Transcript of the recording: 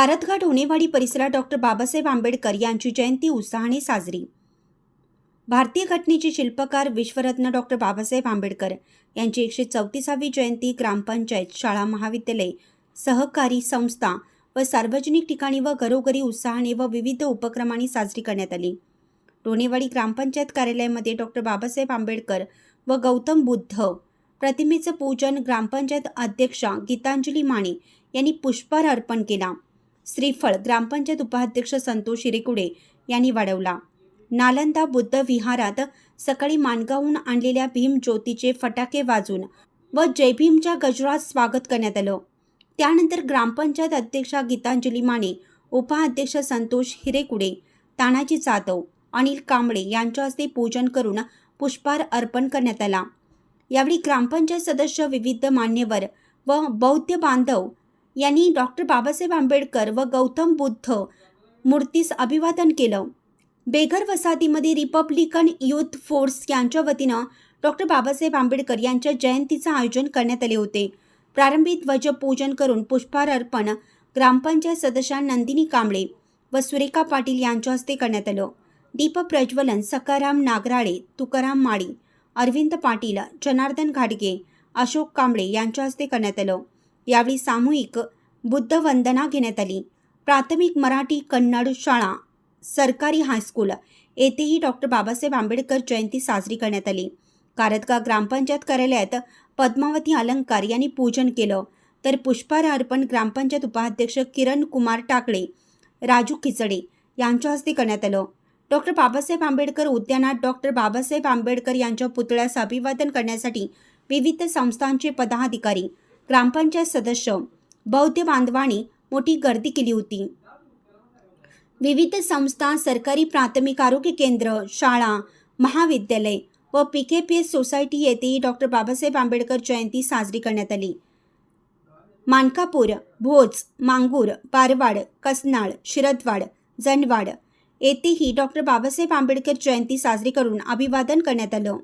भारतघाट होणेवाडी परिसरात डॉक्टर बाबासाहेब आंबेडकर यांची जयंती उत्साहाने साजरी. भारतीय घटनेचे शिल्पकार विश्वरत्न डॉक्टर बाबासाहेब आंबेडकर यांची एकशे चौतीसावी जयंती ग्रामपंचायत शाळा महाविद्यालय सहकारी संस्था व सार्वजनिक ठिकाणी व घरोघरी उत्साहाने व विविध उपक्रमांनी साजरी करण्यात आली. डोणेवाडी ग्रामपंचायत कार्यालयामध्ये डॉक्टर बाबासाहेब आंबेडकर व गौतम बुद्ध प्रतिमेचं पूजन ग्रामपंचायत अध्यक्षा गीतांजली माने यांनी पुष्पहार अर्पण केला. श्रीफळ ग्रामपंचायत उपाध्यक्ष संतोष हिरेकुडे यांनी वाढवला. नालंदा बुद्ध विहारात सकाळी माणगावहून आणलेल्या भीम ज्योतीचे फटाके वाजून व जय भीमच्या गजरात स्वागत करण्यात आलं. त्यानंतर ग्रामपंचायत अध्यक्षा गीतांजली माने उपाध्यक्ष संतोष हिरेकुडे तानाजी जाधव अनिल कांबळे यांच्या हस्ते पूजन करून पुष्पहार अर्पण करण्यात आला. यावेळी ग्रामपंचायत सदस्य विविध मान्यवर व बौद्ध बांधव यांनी डॉक्टर बाबासाहेब आंबेडकर व गौतम बुद्ध मूर्तीस अभिवादन केलं. बेघर वसाहतीमध्ये रिपब्लिकन युथ फोर्स यांच्या वतीनं डॉक्टर बाबासाहेब आंबेडकर यांच्या जयंतीचं आयोजन करण्यात आले होते. प्रारंभी ध्वजपूजन करून पुष्पहार अर्पण ग्रामपंचायत सदस्या नंदिनी कांबळे व सुरेखा पाटील यांच्या हस्ते करण्यात आलं. दीप प्रज्वलन सकाराम नागराळे तुकाराम माळी अरविंद पाटील जनार्दन घाडगे अशोक कांबळे यांच्या हस्ते करण्यात आलं. यावेळी सामूहिक बुद्ध वंदना घेण्यात आली. प्राथमिक मराठी कन्नड शाळा सरकारी हायस्कूल येथेही डॉक्टर बाबासाहेब आंबेडकर जयंती साजरी करण्यात आली. कारतगाव ग्रामपंचायत कार्यालयात पद्मावती अलंकार यांनी पूजन केलं. तर पुष्पहार अर्पण ग्रामपंचायत उपाध्यक्ष किरण कुमार टाकळे राजू खिचडे यांच्या हस्ते करण्यात आलं. डॉक्टर बाबासाहेब आंबेडकर उद्यानात डॉक्टर बाबासाहेब आंबेडकर यांच्या पुतळ्यास अभिवादन करण्यासाठी विविध संस्थांचे पदाधिकारी ग्रामपंचायत सदस्य बौद्ध बांधवांनी मोठी गर्दी केली होती. विविध संस्था सरकारी प्राथमिक आरोग्य केंद्र शाळा महाविद्यालय व P K P S society येथेही डॉक्टर बाबासाहेब आंबेडकर जयंती साजरी करण्यात आली. मानकापूर भोज मांगूर पारवाड कसनाळ शिरदवाड जनवाड येथेही डॉक्टर बाबासाहेब आंबेडकर जयंती साजरी करून अभिवादन करण्यात आलं.